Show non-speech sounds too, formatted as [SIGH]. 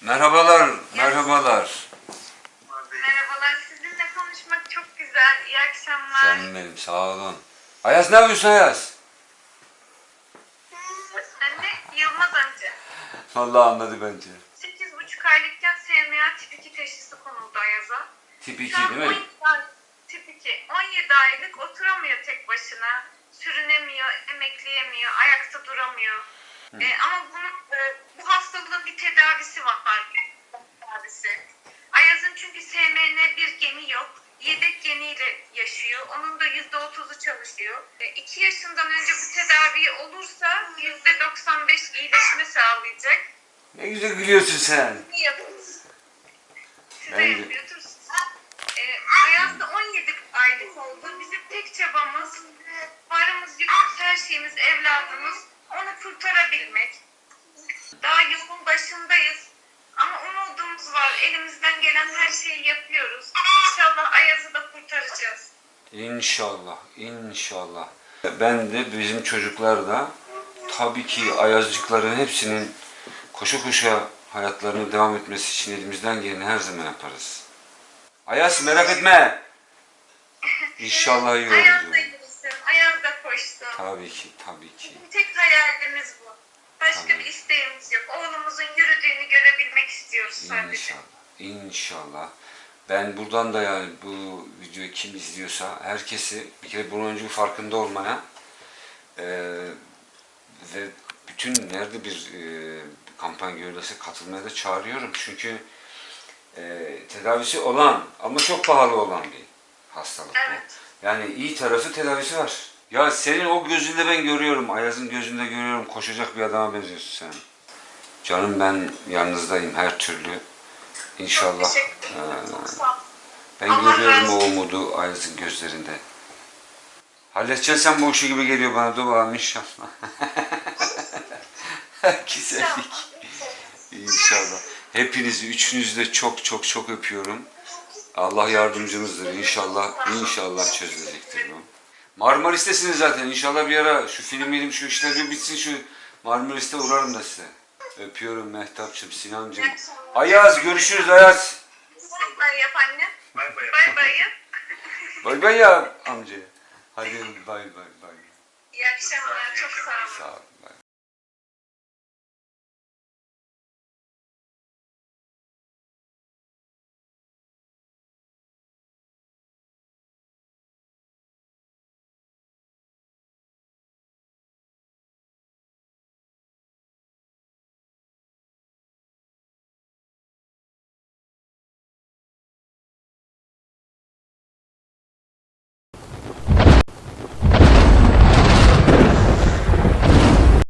Merhabalar, merhabalar. Merhabalar, sizinle konuşmak çok güzel. İyi akşamlar. Canım benim, sağ olun. Ayaz ne yapıyorsun Ayaz? Anne, Yılmaz amca. Vallahi anladı bence. 8,5 aylıkken SMA tip 2 teşhisi konuldu Ayaz'a. Tip 2 Şu an değil mi? 17 ay- Tip 2. 17 aylık oturamıyor tek başına. Sürünemiyor, emekleyemiyor, ayakta duramıyor. E, ama bunun, e, bu hastalığın bir tedavisi var. Tedavisi. Ayaz'ın çünkü SMN bir geni yok. Yedek geniyle yaşıyor. Onun da %30'u çalışıyor. 2 yaşından önce bu tedavi olursa %95 iyileşme sağlayacak. Ne güzel gülüyorsun sen. Ne yapıyoruz? Size Ben de-. E, Ayaz da 17 aylık oldu. Bizim tek çabamız, varımız, yoğumuz, her şeyimiz, evladımız onu kurtarabilmek. Daha yolun başındayız. Ama umudumuz var. Elimizden gelen her şeyi yapıyoruz. İnşallah Ayaz'ı da kurtaracağız. İnşallah, inşallah. Ben de bizim çocuklar da tabii ki ayazcıkların hepsinin koşa koşa hayatlarını devam etmesi için elimizden geleni her zaman yaparız. Ayaz merak etme. İnşallah iyi olur da diyorum. yürüsün, Ayaz koşsun. Tabii ki, tabii ki. Tek hayalimiz bu. Başka Tabii. bir isteğimiz yok. Oğlumuzun yürüdüğünü görebilmek istiyoruz sadece. İnşallah, inşallah. Ben buradan da yani bu videoyu kim izliyorsa herkesi bir kere bunun önce farkında olmaya eee, ve bütün nerede bir eee kampanya görülürse katılmaya da çağırıyorum. Çünkü eee, tedavisi olan ama çok pahalı olan bir hastalık bu. Evet. Yani iyi tarafı tedavisi var. Ya senin o gözünde ben görüyorum, Ayaz'ın gözünde görüyorum, koşacak bir adama benziyorsun sen. Canım ben yanınızdayım her türlü. İnşallah. Ol. ben Allah görüyorum o umudu Ayaz'ın gözlerinde. Halledeceksin sen bu işi gibi geliyor bana. Dur bakalım inşallah. [LAUGHS] Güzellik. İnşallah. Hepinizi, üçünüzü de çok çok çok öpüyorum. Allah yardımcınızdır. İnşallah, inşallah çözülecektir bu. Marmaris'tesiniz zaten. İnşallah bir ara şu film şu işler bir bitsin şu Marmaris'te uğrarım da size. Öpüyorum Mehtapçım, Sinancım. Ayaz görüşürüz Ayaz. Bay bay yap anne. Bay bay yap. Bay bay ya amca. Hadi bay bay bay. İyi akşamlar. Çok sağ olun. Sağ ol.